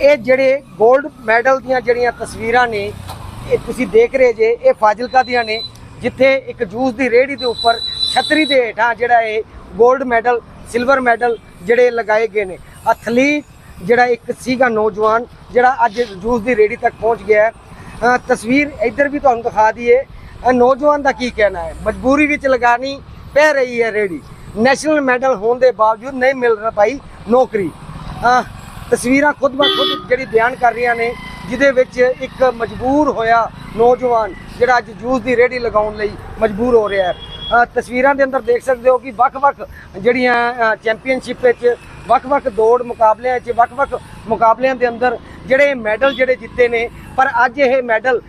ਇਹ ਜਿਹੜੇ 골ਡ ਮੈਡਲ ਦੀਆਂ ਜਿਹੜੀਆਂ ਤਸਵੀਰਾਂ ਨੇ, ਇਹ ਤੁਸੀਂ ਦੇਖ ਰਹੇ ਜੇ, ਇਹ ਫਾਜ਼ਿਲਕਾ ਦੀਆਂ ਨੇ, ਜਿੱਥੇ ਇੱਕ ਜੂਸ ਦੀ ਰੇਹੜੀ ਦੇ ਉੱਪਰ ਛਤਰੀ ਦੇ ਹੇਠਾਂ ਜਿਹੜਾ ਇਹ 골ਡ ਮੈਡਲ ਸਿਲਵਰ ਮੈਡਲ ਜਿਹੜੇ ਲਗਾਏ ਗਏ ਨੇ। ਅਥਲੀਟ ਜਿਹੜਾ ਇੱਕ ਸੀਗਾ ਨੌਜਵਾਨ, ਜਿਹੜਾ ਅੱਜ ਜੂਸ ਦੀ ਰੇਹੜੀ ਤੱਕ ਪਹੁੰਚ ਗਿਆ ਹੈ। ਤਸਵੀਰ ਇੱਧਰ ਵੀ ਤੁਹਾਨੂੰ ਦਿਖਾ ਦਈਏ। ਨੌਜਵਾਨ ਦਾ ਕੀ ਕਹਿਣਾ ਹੈ? ਮਜਬੂਰੀ ਵਿੱਚ ਲਗਾਣੀ ਪੈ ਰਹੀ ਹੈ ਰੇਹੜੀ। ਨੈਸ਼ਨਲ ਮੈਡਲ ਹੋਣ ਦੇ ਬਾਵਜੂਦ ਨਹੀਂ ਮਿਲ ਰਿਹਾ ਭਾਈ ਨੌਕਰੀ। ਤਸਵੀਰਾਂ ਖੁਦ ਬ ਖੁਦ ਜਿਹੜੀ ਬਿਆਨ ਕਰ ਰਹੀਆਂ ਨੇ, ਜਿਹਦੇ ਵਿੱਚ ਇੱਕ ਮਜਬੂਰ ਹੋਇਆ ਨੌਜਵਾਨ ਜਿਹੜਾ ਅੱਜ ਜੂਸ ਦੀ ਰੇਹੜੀ ਲਗਾਉਣ ਲਈ ਮਜਬੂਰ ਹੋ ਰਿਹਾ ਹੈ। ਤਸਵੀਰਾਂ ਦੇ ਅੰਦਰ ਦੇਖ ਸਕਦੇ ਹੋ ਕਿ ਵੱਖ-ਵੱਖ ਜਿਹੜੀਆਂ ਚੈਂਪੀਅਨਸ਼ਿਪ ਵਿੱਚ ਵੱਖ-ਵੱਖ ਦੌੜ ਮੁਕਾਬਲਿਆਂ 'ਚ ਵੱਖ-ਵੱਖ ਮੁਕਾਬਲਿਆਂ ਦੇ ਅੰਦਰ ਜਿਹੜੇ ਮੈਡਲ ਜਿਹੜੇ ਜਿੱਤੇ ਨੇ, ਪਰ ਅੱਜ ਇਹ ਮੈਡਲ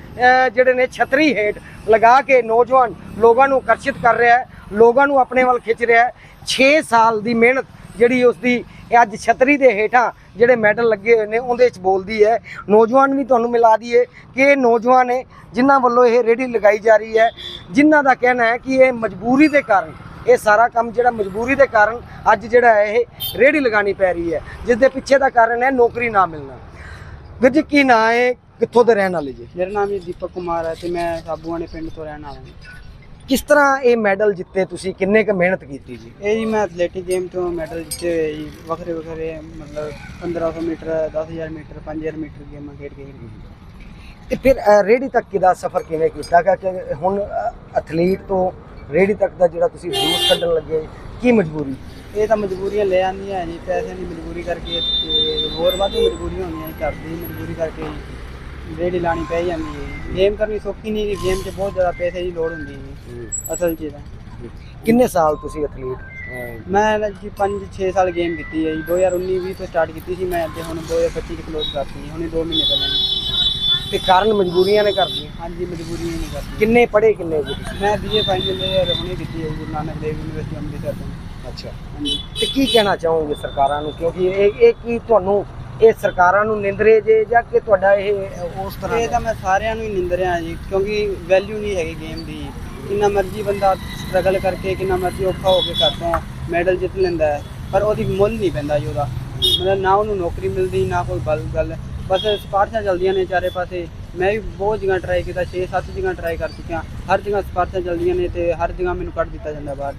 ਜਿਹੜੇ ਨੇ ਛਤਰੀ ਹੇਠ ਲਗਾ ਕੇ ਨੌਜਵਾਨ ਲੋਕਾਂ ਨੂੰ ਆਕਰਸ਼ਿਤ ਕਰ ਰਿਹਾ ਹੈ, ਲੋਕਾਂ ਨੂੰ ਆਪਣੇ ਵੱਲ ਖਿੱਚ ਰਿਹਾ ਹੈ। 6 ਸਾਲ ਦੀ ਮਿਹਨਤ ਜਿਹੜੀ ਉਸ ਦੀ ਇਹ ਅੱਜ ਛਤਰੀ ਦੇ ਹੇਠਾਂ ਜਿਹੜੇ ਮੈਡਲ ਲੱਗੇ ਹੋਏ ਨੇ, ਉਹਦੇ ਵਿੱਚ ਬੋਲਦੀ ਹੈ, ਨੌਜਵਾਨ ਵੀ ਤੁਹਾਨੂੰ ਮਿਲਾ ਦਈਏ ਕਿ ਇਹ ਨੌਜਵਾਨ ਨੇ ਜਿਨ੍ਹਾਂ ਵੱਲੋਂ ਇਹ ਰੇੜੀ ਲਗਾਈ ਜਾ ਰਹੀ ਹੈ, ਜਿਨ੍ਹਾਂ ਦਾ ਕਹਿਣਾ ਹੈ ਕਿ ਇਹ ਮਜਬੂਰੀ ਦੇ ਕਾਰਨ, ਇਹ ਸਾਰਾ ਕੰਮ ਜਿਹੜਾ ਮਜਬੂਰੀ ਦੇ ਕਾਰਨ ਅੱਜ ਜਿਹੜਾ ਹੈ ਇਹ ਰੇੜੀ ਲਗਾਣੀ ਪੈ ਰਹੀ ਹੈ, ਜਿਸ ਦੇ ਪਿੱਛੇ ਦਾ ਕਾਰਨ ਹੈ ਨੌਕਰੀ ਨਾ ਮਿਲਣਾ। ਵੀਰ ਜੀ, ਕੀ ਨਾਂ ਹੈ? ਕਿੱਥੋਂ ਦੇ ਰਹਿਣ ਵਾਲੇ ਜੀ? ਮੇਰਾ ਨਾਮ ਜੀ ਦੀਪਕ ਕੁਮਾਰ ਹੈ ਤੇ ਮੈਂ ਸਾਬੂਆਣੇ ਪਿੰਡ ਤੋਂ ਰਹਿਣ ਵਾਲਾ ਹਾਂ। ਕਿਸ ਤਰ੍ਹਾਂ ਇਹ ਮੈਡਲ ਜਿੱਤੇ ਤੁਸੀਂ? ਕਿੰਨੇ ਕੁ ਮਿਹਨਤ ਕੀਤੀ ਜੀ? ਇਹ ਜੀ ਮੈਂ ਐਥਲੈਟਿਕ ਗੇਮ ਤੋਂ ਮੈਡਲ ਜਿੱਤੇ ਹੋਏ ਜੀ। ਵੱਖਰੇ ਵੱਖਰੇ ਮਤਲਬ 1500 ਮੀਟਰ 10000 ਮੀਟਰ 5000 ਮੀਟਰ ਗੇਮਾਂ ਖੇਡ ਕੇ ਤੇ ਫਿਰ ਅ, ਰੇਹੜੀ ਤੱਕ ਦਾ ਸਫ਼ਰ ਕਿਵੇਂ ਕੀਤਾ? ਕਿ ਹੁਣ ਐਥਲੀਟ ਤੋਂ ਰੇਹੜੀ ਤੱਕ ਦਾ ਜਿਹੜਾ ਤੁਸੀਂ ਜੂਸ ਕੱਢਣ ਲੱਗੇ ਕੀ ਮਜਬੂਰੀ? ਇਹ ਤਾਂ ਮਜਬੂਰੀਆਂ ਲੈ ਆਉਂਦੀਆਂ ਜੀ। ਪੈਸਿਆਂ ਦੀ ਮਜਬੂਰੀ ਕਰਕੇ ਤੇ ਹੋਰ ਵਾਧੂ ਮਜਬੂਰੀਆਂ ਹੁੰਦੀਆਂ ਜੀ। ਘਰ ਦੀ ਮਜਬੂਰੀ ਕਰਕੇ ਰੇੜੀ ਲਾਣੀ ਪੈ ਜਾਂਦੀ ਹੈ ਗੇਮ ਕਰਨੀ ਸੌਖੀ ਨਹੀਂ ਜੀ। ਗੇਮ 'ਚ ਬਹੁਤ ਜ਼ਿਆਦਾ ਪੈਸੇ ਦੀ ਲੋੜ ਹੁੰਦੀ ਹੈ ਜੀ। ਅਸਲ 'ਚ ਤਾਂ। ਕਿੰਨੇ ਸਾਲ ਤੁਸੀਂ ਐਥਲੀਟ ਮੈਂ ਨਾ ਜੀ 5-6 ਸਾਲ ਗੇਮ ਕੀਤੀ ਹੈ ਜੀ। 2019-20 ਤੋਂ ਸਟਾਰਟ ਕੀਤੀ ਸੀ ਮੈਂ ਤੇ ਹੁਣ 2025 ਚ ਕਲੋਜ਼ ਕਰਤੀ ਹੁਣੇ 2 ਮਹੀਨੇ ਪਹਿਲਾਂ ਜੀ। ਤੇ ਕਾਰਨ ਮਜਬੂਰੀਆਂ ਨੇ ਕਰਦੀਆਂ ਹਾਂਜੀ ਮਜਬੂਰੀ ਨਹੀਂ ਕਰਦੀ ਕਿੰਨੇ ਪੜ੍ਹੇ ਕਿੰਨੇ ਜੀ? ਤੁਸੀਂ ਮੈਂ ਬੀਏ ਫਾਈਨਲ ਇਅਰ ਹੁਣੇ ਕੀਤੀ ਹੈ ਜੀ ਗੁਰੂ ਨਾਨਕ ਦੇਵ ਯੂਨੀਵਰਸਿਟੀ ਅੰਮ੍ਰਿਤਸਰ ਤੋਂ। ਅੱਛਾ। ਹਾਂਜੀ। ਤੇ ਕੀ ਕਹਿਣਾ ਚਾਹੋਗੇ ਸਰਕਾਰਾਂ ਨੂੰ? ਕਿਉਂਕਿ ਇਹ ਇਹ ਕੀ ਤੁਹਾਨੂੰ ਇਹ ਸਰਕਾਰਾਂ ਨੂੰ ਨਿੰਦਰੇ ਜੇ ਜਾਂ ਕਿ ਤੁਹਾਡਾ ਇਹ ਉਸ ਤਰ੍ਹਾਂ ਇਹ ਦਾ? ਤਾਂ ਮੈਂ ਸਾਰਿਆਂ ਨੂੰ ਹੀ ਨਿੰਦ ਰਿਹਾ ਜੀ ਕਿਉਂਕਿ ਵੈਲਿਊ ਨਹੀਂ ਹੈਗੀ ਗੇਮ ਦੀ। ਕਿੰਨਾ ਮਰਜ਼ੀ ਬੰਦਾ ਸਟਰਗਲ ਕਰਕੇ ਕਿੰਨਾ ਮਰਜ਼ੀ ਔਖਾ ਹੋ ਕੇ ਤੋਂ ਮੈਡਲ ਜਿੱਤ ਲੈਂਦਾ ਹੈ ਪਰ ਉਹਦੀ ਮੁੱਲ ਨਹੀਂ ਪੈਂਦਾ ਜੀ ਉਹਦਾ। ਮਤਲਬ ਨਾ ਉਹਨੂੰ ਨੌਕਰੀ ਮਿਲਦੀ ਨਾ ਕੋਈ ਬਲ ਗੱਲ। ਬਸ ਸਪਾਰਸ਼ਾਂ ਚੱਲਦੀਆਂ ਨੇ ਚਾਰੇ ਪਾਸੇ। ਮੈਂ ਵੀ ਬਹੁਤ ਜਗ੍ਹਾ ਟਰਾਈ ਕੀਤਾ 6-7 ਜਗ੍ਹਾ ਟਰਾਈ ਕਰ ਚੁੱਕਿਆ। ਹਰ ਜਗ੍ਹਾ ਸਪਾਰਸ਼ਾਂ ਚੱਲਦੀਆਂ ਨੇ ਤੇ ਹਰ ਜਗ੍ਹਾ ਮੈਨੂੰ ਕੱਢ ਦਿੱਤਾ ਜਾਂਦਾ ਬਾਹਰ।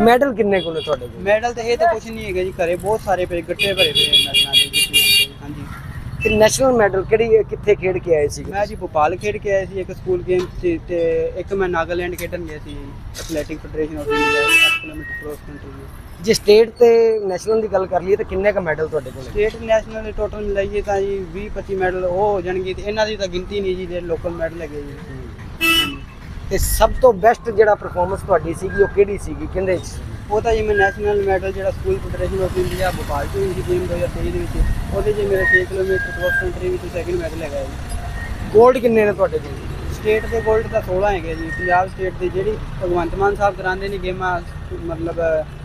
ਮੈਡਲ ਕਿੰਨੇ ਕੋਲ ਤੁਹਾਡੇ ਕੋਲ? ਮੈਡਲ ਤੇ ਇਹ ਤਾਂ ਕੁਝ ਨਹੀਂ ਹੈਗਾ ਜੀ ਘਰੇ ਬਹੁਤ ਸਾਰੇ ਪਏ ਗੱਟੇ ਭਰੇ ਪਏ ਨੇ ਮੈਡਲਾਂ ਦੇ ਜਿੱਤੇ ਹੋਏ। ਹਾਂਜੀ ਤੇ ਨੈਸ਼ਨਲ ਮੈਡਲ ਕਿਹੜੀ ਕਿੱਥੇ ਖੇਡ ਕੇ ਆਏ ਸੀ ਮੈਂ ਜੀ ਭੋਪਾਲ ਖੇਡ ਕੇ ਆਇਆ ਸੀ ਇੱਕ ਸਕੂਲ ਗੇਮ 'ਚ ਤੇ ਇੱਕ ਮੈਂ ਨਾਗਾਲੈਂਡ ਖੇਡਣ ਗਿਆ ਸੀ athletic federation of India 8 kilometre cross country ਜੇ ਸਟੇਟ ਤੇ ਨੈਸ਼ਨਲ ਦੀ ਗੱਲ ਕਰ ਲਈਏ ਤਾਂ ਕਿੰਨੇ ਕ ਮੈਡਲ ਤੁਹਾਡੇ ਕੋਲ ਸਟੇਟ ਨੈਸ਼ਨਲ ਦੇ ਟੋਟਲ ਮਿਲਾਈਏ ਤਾਂ ਜੀ 20 25 ਮੈਡਲ ਉਹ ਹੋ ਜਾਣਗੇ ਤੇ ਇਹਨਾਂ ਦੀ ਤਾਂ ਗਿਣਤੀ ਨਹੀਂ ਜੀ ਜਿਹੜੇ ਲੋਕਲ ਮੈਡਲ ਹੈਗੇ ਜੀ। ਤੇ ਸਭ ਤੋਂ ਬੈਸਟ ਜਿਹੜਾ ਪਰਫਾਰਮੈਂਸ ਤੁਹਾਡੀ ਸੀਗੀ ਉਹ ਕਿਹੜੀ ਸੀਗੀ ਕਿੰਦੇ ਚ? ਉਹ ਤਾਂ ਜਿਵੇਂ ਨੈਸ਼ਨਲ ਮੈਡਲ ਜਿਹੜਾ school federation of India Bhopal ਤੋਂ ਹੋਈ ਸੀ ਗੇਮ 2023 ਦੇ ਵਿੱਚ। ਉਹਦੇ 'ਚ ਮੇਰੇ 6 ਕਿਲੋਮੀਟਰ ਕ੍ਰੋਸ ਕੰਟਰੀ ਵਿੱਚ ਸੈਕਿੰਡ ਮੈਡਲ ਹੈਗਾ ਜੀ। ਗੋਲਡ ਕਿੰਨੇ ਨੇ ਤੁਹਾਡੇ ਕੋਲ? ਸਟੇਟ ਦੇ ਗੋਲਡ ਤਾਂ 16 ਹੈਗੇ ਜੀ। ਪੰਜਾਬ ਸਟੇਟ ਦੇ ਜਿਹੜੀ ਭਗਵੰਤ ਮਾਨ ਸਾਹਿਬ ਕਰਾਉਂਦੇ ਨੇ ਗੇਮਾਂ ਮਤਲਬ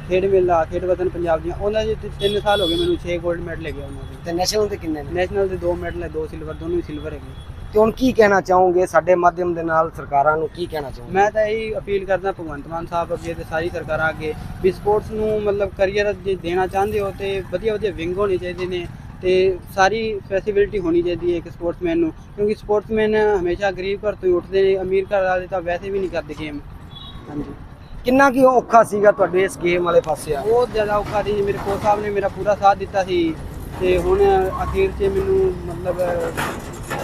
ਖੇਡ ਮੇਲਾ ਖੇਡ ਵਤਨ ਪੰਜਾਬ ਦੀਆਂ ਉਹਨਾਂ ਦੇ 3 ਸਾਲ ਹੋ ਗਏ ਮੈਨੂੰ 6 ਗੋਲਡ ਮੈਡਲ ਹੈਗੇ ਉਹਨਾਂ ਦੇ। ਤੇ ਨੈਸ਼ਨਲ ਦੇ ਕਿੰਨੇ ਨੇ? ਨੈਸ਼ਨਲ ਦੇ 2 ਮੈਡਲ ਹੈ 2 ਸਿਲਵਰ ਦੋਨੋਂ ਹੀ ਸਿਲਵਰ ਹੈਗੇ। ਤੇ ਹੁਣ ਕੀ ਕਹਿਣਾ ਚਾਹੋਗੇ ਸਾਡੇ ਮਾਧਿਅਮ ਦੇ ਨਾਲ ਸਰਕਾਰਾਂ ਨੂੰ ਕੀ ਕਹਿਣਾ ਚਾਹੋਗੇ? ਮੈਂ ਤਾਂ ਇਹੀ ਅਪੀਲ ਕਰਦਾ ਭਗਵੰਤ ਮਾਨ ਸਾਹਿਬ ਅੱਗੇ ਤੇ ਸਾਰੀ ਸਰਕਾਰਾਂ ਅੱਗੇ ਵੀ ਸਪੋਰਟਸ ਨੂੰ ਮਤਲਬ ਕਰੀਅਰ ਜੇ ਦੇਣਾ ਚਾਹੁੰਦੇ ਹੋ ਤੇ ਵਧੀਆ ਵਧੀਆ ਵਿੰਗ ਹੋਣੇ ਚਾਹੀਦੇ ਨੇ ਤੇ ਸਾਰੀ ਫੈਸਿਲਿਟੀ ਹੋਣੀ ਚਾਹੀਦੀ ਹੈ ਇੱਕ ਸਪੋਰਟਸਮੈਨ ਨੂੰ ਕਿਉਂਕਿ ਸਪੋਰਟਸਮੈਨ ਹਮੇਸ਼ਾ ਗਰੀਬ ਘਰ ਤੋਂ ਉੱਠਦੇ ਨੇ ਅਮੀਰ ਘਰ ਵਾਲੇ ਤਾਂ ਵੈਸੇ ਵੀ ਨਹੀਂ ਕਰਦੇ ਗੇਮ ਹਾਂਜੀ। ਕਿੰਨਾ ਕੀ ਔਖਾ ਸੀਗਾ ਤੁਹਾਡੇ ਇਸ ਗੇਮ ਵਾਲੇ ਪਾਸੇ ਆ? ਬਹੁਤ ਜ਼ਿਆਦਾ ਔਖਾ ਸੀ ਮੇਰੇ ਕੋਚ ਸਾਹਿਬ ਨੇ ਮੇਰਾ ਪੂਰਾ ਸਾਥ ਦਿੱਤਾ ਸੀ ਤੇ ਹੁਣ ਅਖੀਰ 'ਚ ਮੈਨੂੰ ਮਤਲਬ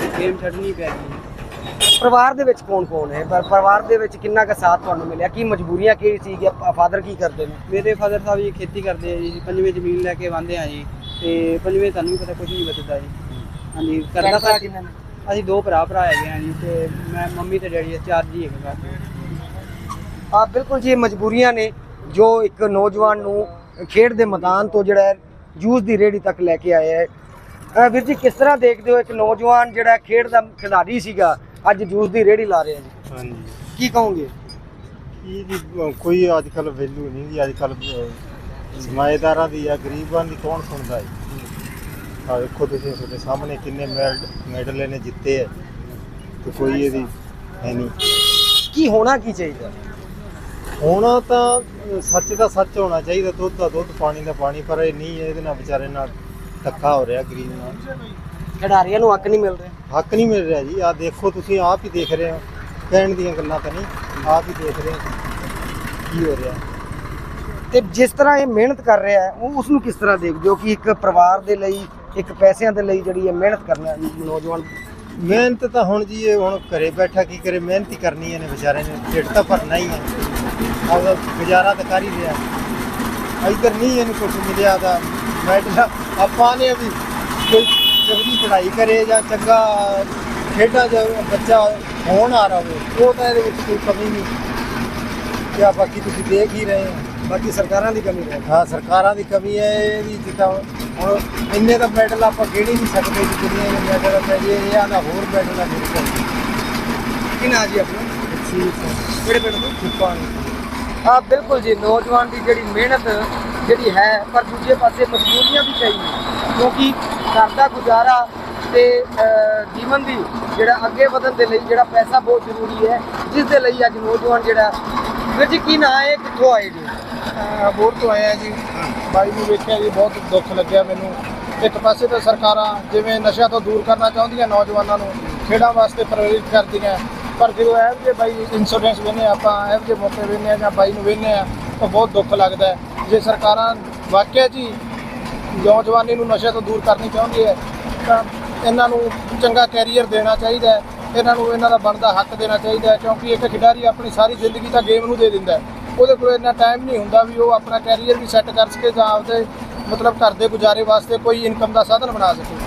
ਗੇਮ ਛੱਡਣੀ ਪੈ ਗਈ। ਪਰਿਵਾਰ ਦੇ ਵਿੱਚ ਕੌਣ ਕੌਣ ਹੈ? ਪਰ ਪਰਿਵਾਰ ਦੇ ਵਿੱਚ ਕਿੰਨਾ ਕੁ ਸਾਥ ਤੁਹਾਨੂੰ ਮਿਲਿਆ? ਕੀ ਮਜਬੂਰੀਆਂ ਕੀ ਸੀਗੀਆਂ ਫਾਦਰ ਕੀ ਕਰਦੇ ਨੇ? ਮੇਰੇ ਫਾਦਰ ਸਾਹਿਬ ਜੀ ਖੇਤੀ ਕਰਦੇ ਆ ਜੀ ਪੰਜਵੇਂ ਜ਼ਮੀਨ ਲੈ ਕੇ ਵਾਂਦੇ ਆ ਜੀ ਤੇ ਪੰਜਵੇਂ ਤੁਹਾਨੂੰ ਵੀ ਪਤਾ ਕੁਝ ਨਹੀਂ ਬਚਦਾ ਜੀ। ਹਾਂਜੀ ਕਰਦਾ ਤਾਂ ਅਸੀਂ ਦੋ ਭਰਾ ਭਰਾ ਹੈਗੇ ਆ ਜੀ ਤੇ ਮੈਂ ਮੰਮੀ ਤੇ ਡੈਡੀ ਚਾਰ ਜੀ ਹੈਗੇ ਘਰ ਆ ਬਿਲਕੁਲ ਜੀ ਮਜਬੂਰੀਆਂ ਨੇ ਜੋ ਇੱਕ ਨੌਜਵਾਨ ਨੂੰ ਖੇਡ ਦੇ ਮੈਦਾਨ ਤੋਂ ਜਿਹੜਾ ਜੂਸ ਦੀ ਰੇੜੀ ਤੱਕ ਲੈ ਕੇ ਆਇਆ ਹੈ। ਵੀਰ ਜੀ ਕਿਸ ਤਰ੍ਹਾਂ ਦੇਖਦੇ ਹੋ ਇੱਕ ਨੌਜਵਾਨ ਜਿਹੜਾ ਖੇਡ ਦਾ ਖਿਡਾਰੀ ਸੀਗਾ ਅੱਜ ਜੂਸ ਦੀ ਰੇੜੀ ਲਾ ਰਿਹਾ ਜੀ? ਹਾਂਜੀ। ਕੀ ਕਹੋਗੇ? ਇਹ ਜੀ ਅਹ ਕੋਈ ਅੱਜ ਕੱਲ ਵੈਲਿਊ ਨਹੀਂ ਦੀ ਅੱਜ ਕੱਲ ਸਮਾਏਦਾਰਾਂ ਦੀ ਆ ਗਰੀਬਾਂ ਦੀ ਕੌਣ ਸੁਣਦਾ ਹੈ ਆ ਵੇਖੋ ਤੁਸੀਂ ਤੁਹਾਡੇ ਸਾਹਮਣੇ ਕਿੰਨੇ ਮੈਡਲ ਮੈਡਲ ਇਹਨੇ ਜਿੱਤੇ ਆ। ਤੇ ਕੋਈ ਇਹਦੀ ਹੈ ਨਹੀਂ। ਕੀ ਹੋਣਾ ਕੀ ਚਾਹੀਦਾ? ਹੋਣਾ ਤਾਂ ਸੱਚ ਦਾ ਸੱਚ ਹੋਣਾ ਚਾਹੀਦਾ ਦੁੱਧ ਦਾ ਦੁੱਧ ਪਾਣੀ ਦਾ ਪਾਣੀ ਪਰ ਇਹ ਨਹੀਂ ਇਹਦੇ ਨਾਲ ਵਿਚਾਰੇ ਨਾਲ ਧੱਕਾ ਹੋ ਰਿਹਾ ਗਰੀਬ ਨਾਲ ਖਿਡਾਰੀਆਂ ਨੂੰ ਹੱਕ ਨਹੀਂ ਮਿਲ ਰਿਹਾ। ਹੱਕ ਨਹੀਂ ਮਿਲ ਰਿਹਾ ਜੀ। ਆ ਦੇਖੋ ਤੁਸੀਂ ਆਪ ਹੀ ਦੇਖ ਰਹੇ ਹੋ। ਕਹਿਣ ਦੀਆਂ ਗੱਲਾਂ ਤਾਂ ਨਹੀਂ ਆਪ ਹੀ ਦੇਖ ਰਹੇ ਹੋ ਕੀ ਹੋ ਰਿਹਾ। ਤੇ ਜਿਸ ਤਰ੍ਹਾਂ ਇਹ ਮਿਹਨਤ ਕਰ ਰਿਹਾ ਹੈ ਉਹ ਉਸ ਨੂੰ ਕਿਸ ਤਰ੍ਹਾਂ ਦੇਖਦੇ ਹੋ ਕਿ ਇੱਕ ਪਰਿਵਾਰ ਦੇ ਲਈ ਇੱਕ ਪੈਸਿਆਂ ਦੇ ਲਈ ਜਿਹੜੀ ਇਹ ਮਿਹਨਤ ਕਰਨਾ ਨੌਜਵਾਨ। ਮਿਹਨਤ ਤਾਂ ਹੁਣ ਜੀ ਇਹ ਹੁਣ ਘਰੇ ਬੈਠਾ ਕੀ ਕਰੇ ਮਿਹਨਤ ਹੀ ਕਰਨੀ ਹੈ ਨੇ ਵਿਚਾਰੇ ਨੇ। ਢਿੱਡ ਤਾਂ ਭਰਨਾ ਹੀ ਹੈ। ਆਪਦਾ ਗੁਜ਼ਾਰਾ ਤਾਂ ਕਰ ਹੀ ਰਿਹਾ। ਇੱਧਰ ਨਹੀਂ ਇਹਨੂੰ ਕੁਝ ਮਿਲਿਆ ਤਾਂ ਮੈਡਲ ਆਪਾਂ ਨੇ ਵੀ ਕੋਈ ਚੰਗੀ ਪੜ੍ਹਾਈ ਕਰੇ ਜਾਂ ਚੰਗਾ ਖੇਡਾਂ ਜਾਂ ਬੱਚਾ ਹੋਣ ਆ ਰਹਾ ਉਹ ਤਾਂ ਇਹਦੇ ਵਿੱਚ ਕੋਈ ਕਮੀ ਨਹੀਂ। ਕਿਆ ਬਾਕੀ ਤੁਸੀਂ ਦੇਖ ਹੀ ਰਹੇ ਹੋ ਬਾਕੀ ਸਰਕਾਰਾਂ ਦੀ ਕਮੀ ਹੈ। ਹਾਂ ਸਰਕਾਰਾਂ ਦੀ ਕਮੀ ਹੈ ਇਹਦੀ ਜਿੱਦਾਂ ਹੁਣ ਇੰਨੇ ਤਾਂ ਮੈਡਲ ਆਪਾਂ ਖੇਡ ਹੀ ਨਹੀਂ ਸਕਦੇ ਜੀ ਦੁਨੀਆ ਦੇ ਮੈਡਲ ਹੈ ਜੀ ਇਹ ਆਦਾ ਹੋਰ ਮੈਡਲ ਆ ਮੇਰੇ ਕੋਲ ਕੀ ਨਾਂ ਜੀ ਆਪਣਾ? ਕਿਹੜੇ ਪਿੰਡ ਤੋਂ? ਚੁੱਪਾਂ ਆ ਬਿਲਕੁਲ ਜੀ ਨੌਜਵਾਨ ਦੀ ਜਿਹੜੀ ਮਿਹਨਤ ਜਿਹੜੀ ਹੈ, ਪਰ ਦੂਜੇ ਪਾਸੇ ਮਜਬੂਰੀਆਂ ਵੀ ਕਈ ਕਿਉਂਕਿ ਘਰ ਦਾ ਗੁਜ਼ਾਰਾ ਤੇ ਜੀਵਨ ਦੀ ਜਿਹੜਾ ਅੱਗੇ ਵਧਣ ਦੇ ਲਈ ਜਿਹੜਾ ਪੈਸਾ ਬਹੁਤ ਜ਼ਰੂਰੀ ਹੈ, ਜਿਸ ਦੇ ਲਈ ਅੱਜ ਨੌਜਵਾਨ ਜਿਹੜਾ, ਵੀਰ ਜੀ ਕੀ ਨਾਂ ਹੈ, ਕਿੱਥੋਂ ਆਏ ਜੀ? ਬੋਰ ਤੋਂ ਆਏ ਆ ਜੀ। ਬਾਈ ਨੂੰ ਵੇਖਿਆ ਜੀ, ਬਹੁਤ ਦੁੱਖ ਲੱਗਿਆ ਮੈਨੂੰ। ਇੱਕ ਪਾਸੇ ਤਾਂ ਸਰਕਾਰਾਂ ਜਿਵੇਂ ਨਸ਼ਿਆਂ ਤੋਂ ਦੂਰ ਕਰਨਾ ਚਾਹੁੰਦੀਆਂ ਨੌਜਵਾਨਾਂ ਨੂੰ, ਖੇਡਾਂ ਵਾਸਤੇ ਪ੍ਰੇਰਿਤ ਕਰਦੀਆਂ। ਪਰ ਜਦੋਂ ਇਹੋ ਜਿਹੇ ਬਾਈ ਇੰਸ਼ੋਰੈਂਸ ਵੇਨੇ ਆਪਾਂ ਇਹੋ ਜਿਹੇ ਮੌਕੇ ਵੇਨੇ ਆ ਜਾਂ ਬਾਈ ਨੂੰ ਵੇਨੇ ਆ, ਤਾਂ ਬਹੁਤ ਦੁੱਖ ਲੱਗਦਾ ਜੇ ਸਰਕਾਰਾਂ, ਵਾਕਿਆ ਜੀ, ਨੌਜਵਾਨੀ ਨੂੰ ਨਸ਼ਿਆਂ ਤੋਂ ਦੂਰ ਕਰਨੀ ਚਾਹੁੰਦੀ ਹੈ, ਤਾਂ ਇਹਨਾਂ ਨੂੰ ਚੰਗਾ ਕੈਰੀਅਰ ਦੇਣਾ ਚਾਹੀਦਾ ਹੈ, ਇਹਨਾਂ ਨੂੰ ਇਹਨਾਂ ਦਾ ਬਣਦਾ ਹੱਕ ਦੇਣਾ ਚਾਹੀਦਾ ਹੈ, ਕਿਉਂਕਿ ਇੱਕ ਖਿਡਾਰੀ ਆਪਣੀ ਸਾਰੀ ਜ਼ਿੰਦਗੀ ਤਾਂ ਗੇਮ ਨੂੰ ਦੇ ਦਿੰਦਾ ਹੈ। ਉਹਦੇ ਕੋਲ ਇੰਨਾ ਟਾਈਮ ਨਹੀਂ ਹੁੰਦਾ ਵੀ ਉਹ ਆਪਣਾ ਕੈਰੀਅਰ ਵੀ ਸੈੱਟ ਕਰ ਸਕੇ ਜਾਂ ਆਪਦੇ ਮਤਲਬ ਘਰ ਦੇ ਗੁਜ਼ਾਰੇ ਵਾਸਤੇ ਕੋਈ ਇਨਕਮ ਦਾ ਸਾਧਨ ਬਣਾ ਸਕੇ।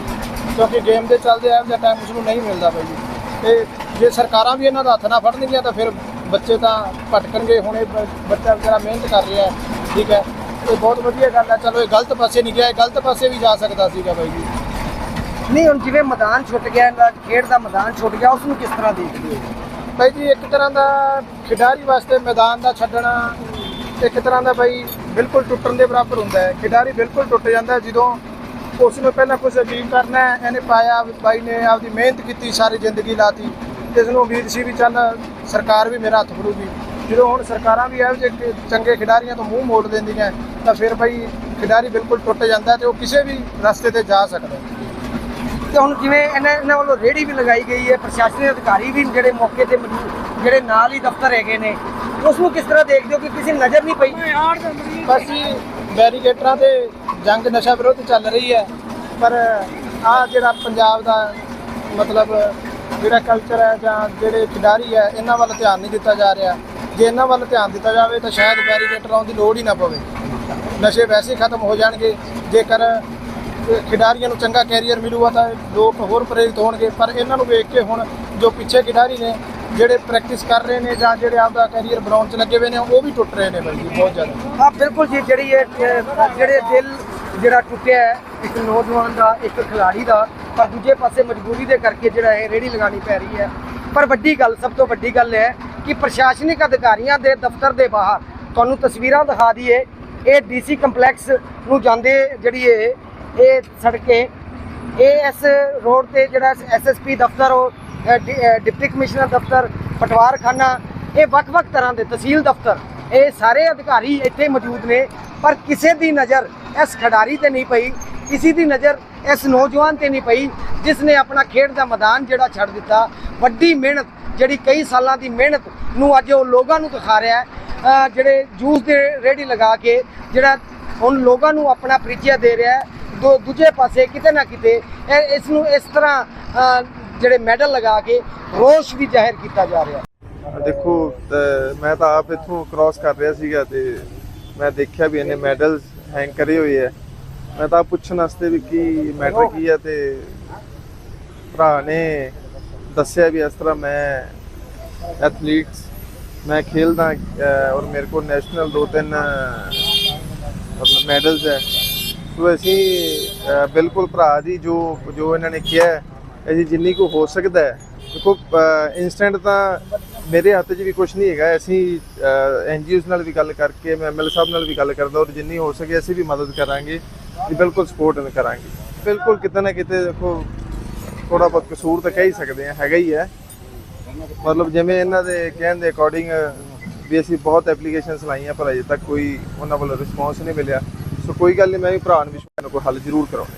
ਕਿਉਂਕਿ ਗੇਮ ਦੇ ਚੱਲਦੇ ਆ ਦਾ ਟਾਈਮ ਉਸ ਨੂੰ ਨਹੀਂ ਮਿਲਦਾ ਬਾਈ। ਜੀ ਤੇ ਜੇ ਸਰਕਾਰਾਂ ਵੀ ਇਹਨਾਂ ਦਾ ਹੱਥ ਨਾ ਫੜਨਗੀਆਂ ਤਾਂ ਫਿਰ ਬੱਚੇ ਤਾਂ ਭਟਕਣਗੇ, ਹੁਣੇ ਬੱਚਾ ਵਿਚਾਰਾ ਮਿਹਨਤ ਕਰ ਰਿਹਾ ਠੀਕ ਹੈ। ਇਹ ਬਹੁਤ ਵਧੀਆ ਗੱਲ ਹੈ ਚਲੋ ਇਹ ਗਲਤ ਪਾਸੇ ਨਹੀਂ ਗਿਆ ਇਹ ਗਲਤ ਪਾਸੇ ਵੀ ਜਾ ਸਕਦਾ ਸੀਗਾ ਬਾਈ ਜੀ। ਨਹੀਂ ਹੁਣ ਜਿਵੇਂ ਮੈਦਾਨ ਛੁੱਟ ਗਿਆ ਇਹਦਾ ਖੇਡ ਦਾ ਮੈਦਾਨ ਛੁੱਟ ਗਿਆ ਉਸ ਨੂੰ ਕਿਸ ਤਰ੍ਹਾਂ ਦੇਖਦੇ ਹੋ? ਭਾਈ ਜੀ ਇੱਕ ਤਰ੍ਹਾਂ ਦਾ ਖਿਡਾਰੀ ਵਾਸਤੇ ਮੈਦਾਨ ਦਾ ਛੱਡਣਾ ਇੱਕ ਤਰ੍ਹਾਂ ਦਾ ਭਾਈ ਬਿਲਕੁਲ ਟੁੱਟਣ ਦੇ ਬਰਾਬਰ ਹੁੰਦਾ ਹੈ। ਖਿਡਾਰੀ ਬਿਲਕੁਲ ਟੁੱਟ ਜਾਂਦਾ ਜਦੋਂ ਉਸ ਨੂੰ ਪਹਿਲਾਂ ਕੁਝ ਅਚੀਵ ਕਰਨਾ ਹੈ ਇਹਨੇ ਪਾਇਆ ਬਾਈ ਨੇ ਆਪਦੀ ਮਿਹਨਤ ਕੀਤੀ ਸਾਰੀ ਜ਼ਿੰਦਗੀ ਲਾਤੀ। ਇਸ ਨੂੰ ਉਮੀਦ ਸੀ ਵੀ ਚੱਲ ਸਰਕਾਰ ਵੀ ਮੇਰਾ ਹੱਥ ਫੜੂਗੀ। ਜਦੋਂ ਹੁਣ ਸਰਕਾਰਾਂ ਵੀ ਇਹੋ ਜਿਹੇ ਚੰਗੇ ਖਿਡਾਰੀਆਂ ਤੋਂ ਮੂੰਹ ਮੋੜ ਦਿੰਦੀਆਂ ਤਾਂ ਫਿਰ ਭਾਈ ਖਿਡਾਰੀ ਬਿਲਕੁਲ ਟੁੱਟ ਜਾਂਦਾ ਤੇ ਉਹ ਕਿਸੇ ਵੀ ਰਸਤੇ ਤੇ ਜਾ ਸਕਦਾ ਤੇ ਹੁਣ ਜਿਵੇਂ ਇਹਨਾਂ ਇਹਨਾਂ ਵੱਲੋਂ ਰੇੜੀ ਵੀ ਲਗਾਈ ਗਈ ਹੈ ਪ੍ਰਸ਼ਾਸਨਿਕ ਅਧਿਕਾਰੀ ਵੀ ਜਿਹੜੇ ਮੌਕੇ ਤੇ ਮੌਜੂਦ ਜਿਹੜੇ ਨਾਲ ਹੀ ਦਫ਼ਤਰ ਹੈਗੇ ਨੇ ਉਸ ਨੂੰ ਕਿਸ ਤਰ੍ਹਾਂ ਦੇਖਦੇ ਹੋ ਕਿ ਕਿਸੇ ਨਜ਼ਰ ਨਹੀਂ ਪਈ? ਬਸ ਬੈਰੀਕੇਟਰਾਂ ਤੇ ਜੰਗ ਨਸ਼ਾ ਵਿਰੋਧ ਚੱਲ ਰਹੀ ਹੈ ਪਰ ਆ ਜਿਹੜਾ ਪੰਜਾਬ ਦਾ ਮਤਲਬ ਜਿਹੜਾ ਕਲਚਰ ਹੈ ਜਾਂ ਜਿਹੜੇ ਖਿਡਾਰੀ ਹੈ ਇਹਨਾਂ ਵੱਲ ਧਿਆਨ ਨਹੀਂ ਦਿੱਤਾ ਜਾ ਰਿਹਾ। ਜੇ ਇਹਨਾਂ ਵੱਲ ਧਿਆਨ ਦਿੱਤਾ ਜਾਵੇ ਤਾਂ ਸ਼ਾਇਦ ਬੈਰੀਕੇਟਰ ਲਾਉਣ ਦੀ ਲੋੜ ਹੀ ਨਾ ਪਵੇ। ਨਸ਼ੇ ਵੈਸੇ ਹੀ ਖਤਮ ਹੋ ਜਾਣਗੇ, ਜੇਕਰ ਖਿਡਾਰੀਆਂ ਨੂੰ ਚੰਗਾ ਕੈਰੀਅਰ ਮਿਲੂਗਾ ਤਾਂ ਲੋਕ ਹੋਰ ਪ੍ਰੇਰਿਤ ਹੋਣਗੇ, ਪਰ ਇਹਨਾਂ ਨੂੰ ਵੇਖ ਕੇ ਹੁਣ ਜੋ ਪਿੱਛੇ ਖਿਡਾਰੀ ਨੇ, ਜਿਹੜੇ ਪ੍ਰੈਕਟਿਸ ਕਰ ਰਹੇ ਨੇ ਜਾਂ ਜਿਹੜੇ ਆਪਦਾ ਕੈਰੀਅਰ ਬਣਾਉਣ 'ਚ ਲੱਗੇ ਹੋਏ ਨੇ, ਉਹ ਵੀ ਟੁੱਟ ਰਹੇ ਨੇ ਬਾਈ ਜੀ, ਬਹੁਤ ਜ਼ਿਆਦਾ। ਆ ਬਿਲਕੁਲ ਜੀ, ਜਿਹੜੀ ਇਹ ਜਿਹੜੇ ਦਿਲ ਜਿਹੜਾ ਟੁੱਟਿਆ ਹੈ, ਇੱਕ ਨੌਜਵਾਨ ਦਾ, ਇੱਕ ਖਿਡਾਰੀ ਦਾ ਪਰ ਦੂਜੇ ਪਾਸੇ ਮਜਬੂਰੀ ਦੇ ਕਰਕੇ ਜਿਹੜਾ ਇਹ ਰੇੜੀ ਲਗਾਣੀ ਪੈ ਰਹੀ ਹੈ। ਪਰ ਵੱਡੀ ਗੱਲ, ਸਭ ਤੋਂ ਵੱਡੀ ਗੱਲ ਹੈ ਕਿ ਪ੍ਰਸ਼ਾਸਨਿਕ ਅਧਿਕਾਰੀਆਂ ਦੇ ਦਫ਼ਤਰ ਦੇ ਬਾਹਰ ਤੁਹਾਨੂੰ ਤਸਵੀਰਾਂ ਦਿਖਾ ਦਈਏ। ਇਹ ਡੀਸੀ ਕੰਪਲੈਕਸ ਨੂੰ ਜਾਂਦੇ ਜਿਹੜੀ ਇਹ ਇਹ ਸੜਕੇ ਇਹ ਇਸ ਰੋਡ ਤੇ ਜਿਹੜਾ ਐਸਐਸਪੀ ਦਫ਼ਤਰ, ਉਹ ਡਿਪਟੀ ਕਮਿਸ਼ਨਰ ਦਫ਼ਤਰ, ਪਟਵਾਰਖਾਨਾ, ਇਹ ਵੱਖ-ਵੱਖ ਤਰ੍ਹਾਂ ਦੇ ਤਹਿਸੀਲ ਦਫ਼ਤਰ, ਇਹ ਸਾਰੇ ਅਧਿਕਾਰੀ ਇੱਥੇ ਮੌਜੂਦ ਨੇ। ਪਰ ਕਿਸੇ ਦੀ ਨਜ਼ਰ ਇਸ ਖਿਡਾਰੀ ਤੇ ਨਹੀਂ ਪਈ, ਕਿਸੇ ਦੀ ਨਜ਼ਰ ਇਸ ਨੌਜਵਾਨ ਤੇ ਨਹੀਂ ਪਈ, ਜਿਸ ਨੇ ਆਪਣਾ ਖੇਡ ਦਾ ਮੈਦਾਨ ਜਿਹੜਾ ਛੱਡ ਦਿੱਤਾ। ਵੱਡੀ ਮਿਹਨਤ ਜਿਹੜੀ ਕਈ ਸਾਲਾਂ ਦੀ ਮਿਹਨਤ ਨੂੰ ਅੱਜ ਉਹ ਲੋਕਾਂ ਨੂੰ ਦਿਖਾ ਰਿਹਾ ਹੈ ਜਿਹੜੇ ਜੂਸ ਦੇ ਰੇੜੀ ਲਗਾ ਕੇ ਜਿਹੜਾ ਹੁਣ ਲੋਕਾਂ ਨੂੰ ਆਪਣਾ ਪਰਿਚੈ ਦੇ ਰਿਹਾ ਹੈ ਦੂ- ਦੂਜੇ ਪਾਸੇ ਕਿਤੇ ਨਾ ਕਿਤੇ ਇਸ ਨੂੰ ਇਸ ਤਰ੍ਹਾਂ ਜਿਹੜੇ ਮੈਡਲ ਲਗਾ ਕੇ ਰੋਸ਼ ਵੀ ਜ਼ਾਹਿਰ ਕੀਤਾ ਜਾ ਰਿਹਾ ਦੇਖੋ ਮੈਂ ਤਾਂ ਆਪ ਇੱਥੋਂ ਕ੍ਰਾਸ ਕਰ ਰਿਹਾ ਸੀਗਾ ਤੇ ਮੈਂ ਦੇਖਿਆ ਵੀ ਇਹਨੇ ਮੈਡਲਸ ਹੈਂਗ ਕਰੇ ਹੋਏ ਆ। ਮੈਂ ਤਾਂ ਪੁੱਛਣ ਵਾਸਤੇ ਵੀ ਕੀ ਮੈਟਰ ਕੀ ਹੈ ਤੇ ਭਰਾ ਨੇ ਦੱਸਿਆ ਵੀ ਇਸ ਤਰ੍ਹਾਂ ਮੈਂ ਐਥਲੀਟਸ ਮੈਂ ਖੇਲਦਾ ਔਰ ਮੇਰੇ ਕੋਲ ਨੈਸ਼ਨਲ ਦੋ ਤਿੰਨ ਮਤਲਬ ਮੈਡਲਸ ਹੈ। ਸੋ ਅਸੀਂ ਬਿਲਕੁਲ ਭਰਾ ਜੀ, ਜੋ ਜੋ ਇਹਨਾਂ ਨੇ ਕਿਹਾ ਅਸੀਂ ਜਿੰਨੀ ਕੋ ਹੋ ਸਕਦਾ ਹੈ। ਦੇਖੋ ਇਨਸਟੈਂਟ ਤਾਂ ਮੇਰੇ ਹੱਥ 'ਚ ਵੀ ਕੁਝ ਨਹੀਂ ਹੈਗਾ। ਅਸੀਂ ਐਨਜੀਓਜ਼ ਨਾਲ ਵੀ ਗੱਲ ਕਰਕੇ, ਮੈਂ ਐਮਐਲ ਸਾਹਿਬ ਨਾਲ ਵੀ ਗੱਲ ਕਰਦਾ, ਔਰ ਜਿੰਨੀ ਹੋ ਸਕੇ ਅਸੀਂ ਵੀ ਮਦਦ ਕਰਾਂਗੇ, ਵੀ ਬਿਲਕੁਲ ਸਪੋਰਟ ਕਰਾਂਗੇ। ਬਿਲਕੁਲ ਕਿਤੇ ਨਾ ਕਿਤੇ ਦੇਖੋ ਥੋੜਾ ਬਹੁਤ ਕਸੂਰ ਤਾਂ ਕਹਿ ਹੀ ਸਕਦੇ ਆ ਹੈਗਾ ਹੀ ਹੈ। ਮਤਲਬ ਜਿਵੇਂ ਇਹਨਾਂ ਦੇ ਕਹਿਣ ਦੇ ਅਕੋਰਡਿੰਗ ਵੀ ਅਸੀਂ ਬਹੁਤ ਐਪਲੀਕੇਸ਼ਨਸ ਲਾਈਆਂ, ਪਰ ਅਜੇ ਤੱਕ ਕੋਈ ਉਹਨਾਂ ਵੱਲੋਂ ਰਿਸਪੌਂਸ ਨਹੀਂ ਮਿਲਿਆ। ਸੋ ਕੋਈ ਗੱਲ ਨਹੀਂ, ਮੈਂ ਵੀ ਭਰਾ ਨੂੰ ਵੀ ਕੋਈ ਹੱਲ ਜ਼ਰੂਰ ਕਰਾਂਗਾ।